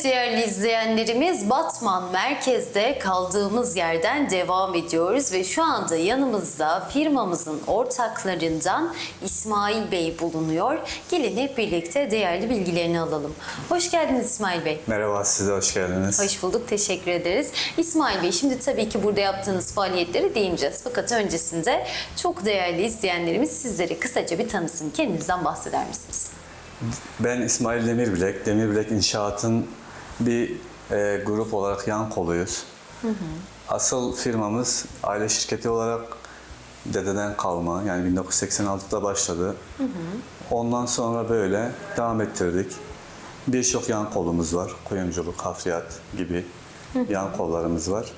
Evet değerli izleyenlerimiz Batman merkezde kaldığımız yerden devam ediyoruz ve şu anda yanımızda firmamızın ortaklarından İsmail Bey bulunuyor. Gelin hep birlikte değerli bilgilerini alalım. Hoş geldiniz İsmail Bey. Merhaba, size hoş geldiniz. Hoş bulduk, teşekkür ederiz. İsmail Bey, şimdi tabii ki burada yaptığınız faaliyetleri değineceğiz. Fakat öncesinde çok değerli izleyenlerimiz sizleri kısaca bir tanısın. Kendinizden bahseder misiniz? Ben İsmail Demirbilek. Demirbilek İnşaat'ın bir e, grup olarak yan koluyuz. Asıl firmamız aile şirketi olarak dededen kalma. Yani 1986'da başladı. Ondan sonra böyle devam ettirdik. Birçok yan kolumuz var. Kuyumculuk, hafriyat gibi yan kollarımız var.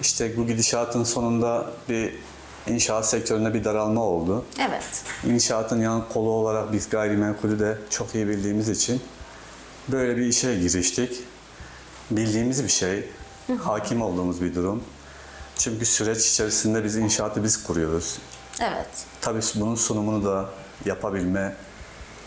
İşte bu gidişatın sonunda bir inşaat sektöründe bir daralma oldu. Evet. İnşaatın yan kolu olarak biz gayrimenkulü de çok iyi bildiğimiz için böyle bir işe giriştik. Bildiğimiz bir şey, hakim olduğumuz bir durum. Çünkü süreç içerisinde biz inşaatı biz kuruyoruz. Evet. Tabii bunun sunumunu da yapabilme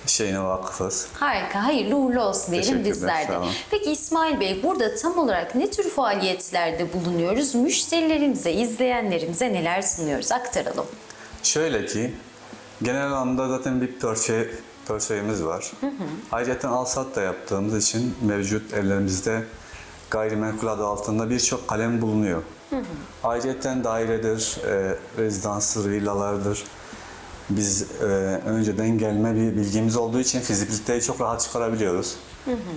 şeyine vakıfız. Harika, hayırlı uğurlu olsun diyelim bizler de. Peki İsmail Bey, burada tam olarak ne tür faaliyetlerde bulunuyoruz? Müşterilerimize, izleyenlerimize neler sunuyoruz? Aktaralım. Şöyle ki, genel anlamda zaten bir portföy, portföyümüz var. Ayrıca alsat da yaptığımız için mevcut evlerimizde gayrimenkul adı altında birçok kalem bulunuyor. Ayrıca dairedir, e, rezidanstır, villalardır. Biz e, önceden gelme bir bilgimiz olduğu için fizibiliteyi çok rahat çıkarabiliyoruz.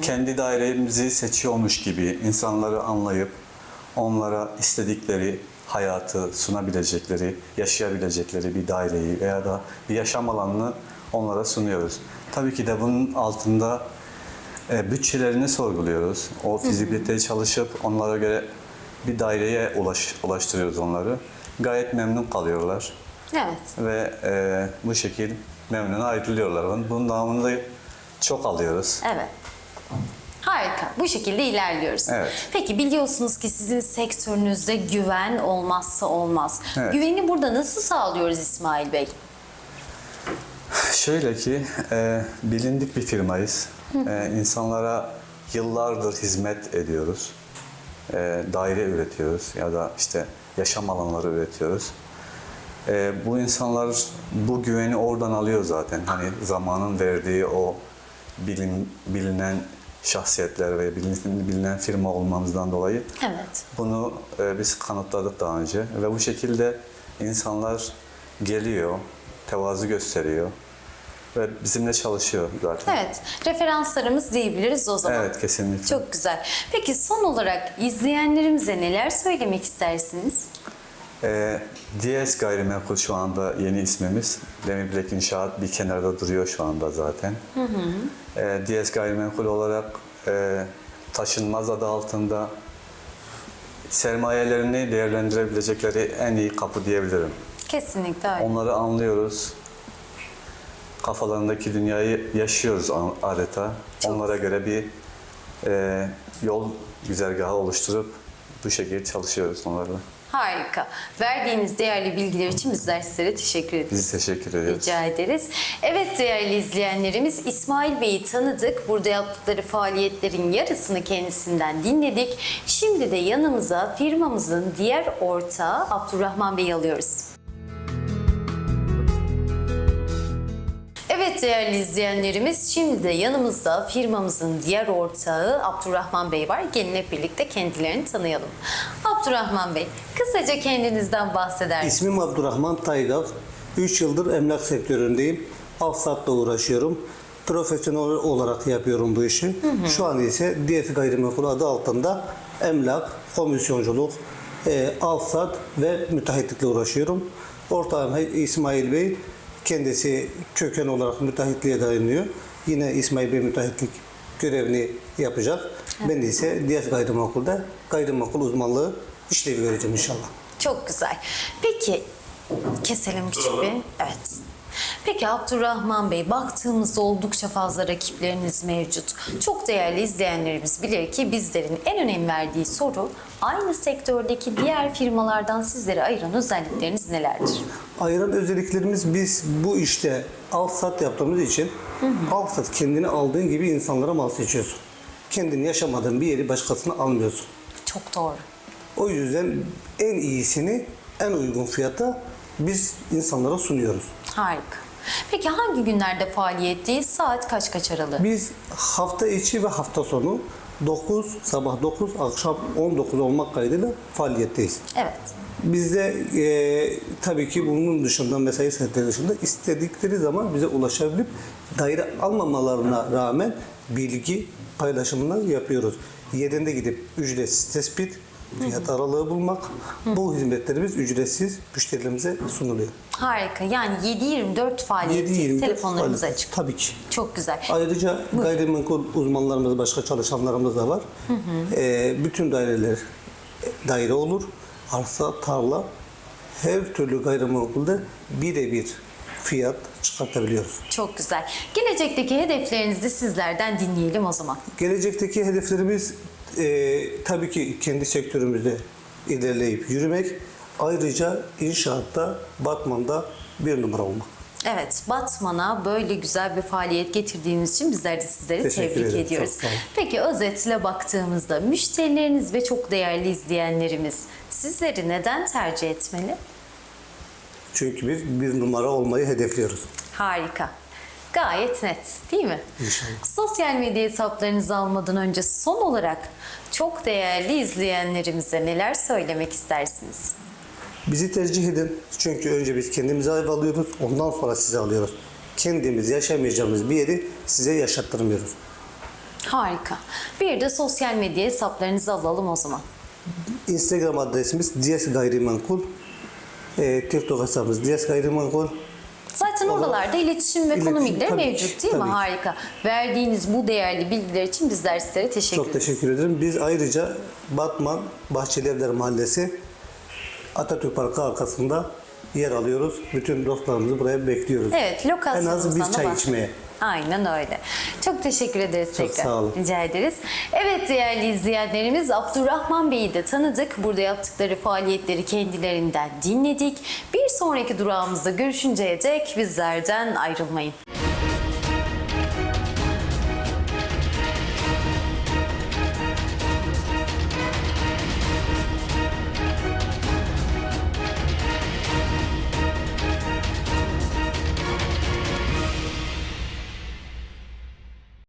Kendi dairemizi seçiyormuş gibi insanları anlayıp onlara istedikleri hayatı sunabilecekleri, yaşayabilecekleri bir daireyi veya da bir yaşam alanını onlara sunuyoruz. Tabii ki de bunun altında e, bütçelerini sorguluyoruz. O fizibiliteyi çalışıp onlara göre bir daireye ulaş, ulaştırıyoruz onları. Gayet memnun kalıyorlar Evet. ve e, bu şekil memnun ayrılıyorlar. Bunun- Bunun devamını da çok alıyoruz. Evet. Harika. Bu şekilde ilerliyoruz. Evet. Peki biliyorsunuz ki sizin sektörünüzde güven olmazsa olmaz. Evet. Güveni burada nasıl sağlıyoruz İsmail Bey? Şöyle ki, e, bilindik bir firmayız. E, insanlara yıllardır hizmet ediyoruz. E, daire üretiyoruz ya da işte yaşam alanları üretiyoruz. E, bu insanlar bu güveni oradan alıyor zaten. Hani zamanın verdiği o bilin, bilinen şahsiyetler ve bilinen, bilinen firma olmamızdan dolayı Evet. bunu e, biz kanıtladık daha önce ve bu şekilde insanlar geliyor, tevazu gösteriyor ve bizimle çalışıyor zaten. Evet. Referanslarımız diyebiliriz o zaman. Evet, kesinlikle. Çok güzel. Peki son olarak izleyenlerimize neler söylemek istersiniz? Ee, DS Gayrimenkul şu anda yeni ismimiz. Demirbilek İnşaat bir kenarda duruyor şu anda zaten. Ee, DS Gayrimenkul olarak e, taşınmaz adı altında sermayelerini değerlendirebilecekleri en iyi kapı diyebilirim. Kesinlikle öyle. Onları anlıyoruz. Kafalarındaki dünyayı yaşıyoruz adeta. Onlara göre bir e, yol güzergahı oluşturup bu şekilde çalışıyoruz onlarla. Harika. Verdiğiniz değerli bilgiler için bizler sizlere teşekkür ederiz. Biz teşekkür ediyoruz. Rica ederiz. Evet değerli izleyenlerimiz İsmail Bey'i tanıdık. Burada yaptıkları faaliyetlerin yarısını kendisinden dinledik. Şimdi de yanımıza firmamızın diğer ortağı Abdurrahman Bey'i alıyoruz. Evet değerli izleyenlerimiz şimdi de yanımızda firmamızın diğer ortağı Abdurrahman Bey var. Gelin hep birlikte kendilerini tanıyalım. Abdurrahman Bey kısaca kendinizden bahseder misiniz? İsmim Abdurrahman Taygal. 3 yıldır emlak sektöründeyim. Alsat'la uğraşıyorum. Profesyonel olarak yapıyorum bu işi. Şu an ise DS Gayrimenkul adı altında emlak, komisyonculuk, e, alsat ve müteahhitlikle uğraşıyorum. Ortağım İsmail Bey kendisi köken olarak müteahhitliğe dayanıyor. Yine İsmail Bey müteahhitlik görevini yapacak. Ben de ise DS Gayrimenkul'de gayrimenkul uzmanlığı işlevi vereceğim inşallah. Çok güzel. Peki keselim küçük bir. Evet. Peki Abdurrahman Bey baktığımızda oldukça fazla rakipleriniz mevcut. Çok değerli izleyenlerimiz bilir ki bizlerin en önem verdiği soru aynı sektördeki diğer firmalardan sizleri ayıran özellikleriniz nelerdir? Ayıran özelliklerimiz biz bu işte al sat yaptığımız için al sat kendini aldığın gibi insanlara mal seçiyorsun. kendin yaşamadığın bir yeri başkasına almıyorsun. Çok doğru. O yüzden en iyisini en uygun fiyata biz insanlara sunuyoruz. Harika. Peki hangi günlerde faaliyetteyiz? Saat kaç kaç aralığı? Biz hafta içi ve hafta sonu 9, sabah 9, akşam 19 olmak kaydıyla faaliyetteyiz. Evet. Bizde e, tabii ki bunun dışında mesai saatleri dışında istedikleri zaman bize ulaşabilip daire almamalarına rağmen bilgi paylaşımını yapıyoruz. Yerinde gidip ücretsiz tespit, fiyat aralığı bulmak, bu hizmetlerimiz ücretsiz müşterilerimize sunuluyor. Harika. Yani 7-24 faaliyetteyiz. 7-24 Telefonlarımız faaliyet. açık. Tabii ki. Çok güzel. Ayrıca gayrimenkul uzmanlarımız, başka çalışanlarımız da var. Ee, bütün daireler daire olur. Arsa, tarla, her türlü gayrimenkulde birebir fiyat çıkartabiliyoruz. Çok güzel. Gelecekteki hedeflerinizi de sizlerden dinleyelim o zaman. Gelecekteki hedeflerimiz e, tabii ki kendi sektörümüzde ilerleyip yürümek. Ayrıca inşaatta, Batman'da bir numara olmak. Evet, Batman'a böyle güzel bir faaliyet getirdiğiniz için bizler de sizleri Teşekkür tebrik ederim. ediyoruz. Peki özetle baktığımızda müşterileriniz ve çok değerli izleyenlerimiz sizleri neden tercih etmeli? Çünkü biz bir numara olmayı hedefliyoruz. Harika. Gayet net değil mi? İnşallah. Sosyal medya hesaplarınızı almadan önce son olarak çok değerli izleyenlerimize neler söylemek istersiniz? Bizi tercih edin. Çünkü önce biz kendimize ev alıyoruz, ondan sonra size alıyoruz. Kendimiz yaşamayacağımız bir yeri size yaşattırmıyoruz. Harika. Bir de sosyal medya hesaplarınızı alalım o zaman. Instagram adresimiz Diyes Gayrimenkul. E, TikTok hesabımız Diyes Gayrimenkul. Zaten Olur. oralarda iletişim ve İletişim, konu bilgileri tabii mevcut değil mi? tabii ki. Harika. Verdiğiniz bu değerli bilgiler için bizler sizlere teşekkür Çok ederiz. teşekkür ederim. Biz ayrıca Batman Bahçelievler Mahallesi Atatürk Parkı arkasında yer alıyoruz. Bütün dostlarımızı buraya bekliyoruz. Evet, En lokasyonumuzdan az bir çay bahsedelim. içmeye. Aynen öyle. Çok teşekkür ederiz Çok tekrar. sağ olun. Rica ederiz. Evet değerli izleyenlerimiz Abdurrahman Bey'i de tanıdık. Burada yaptıkları faaliyetleri kendilerinden dinledik. Bir sonraki durağımızda görüşünceye dek bizlerden ayrılmayın.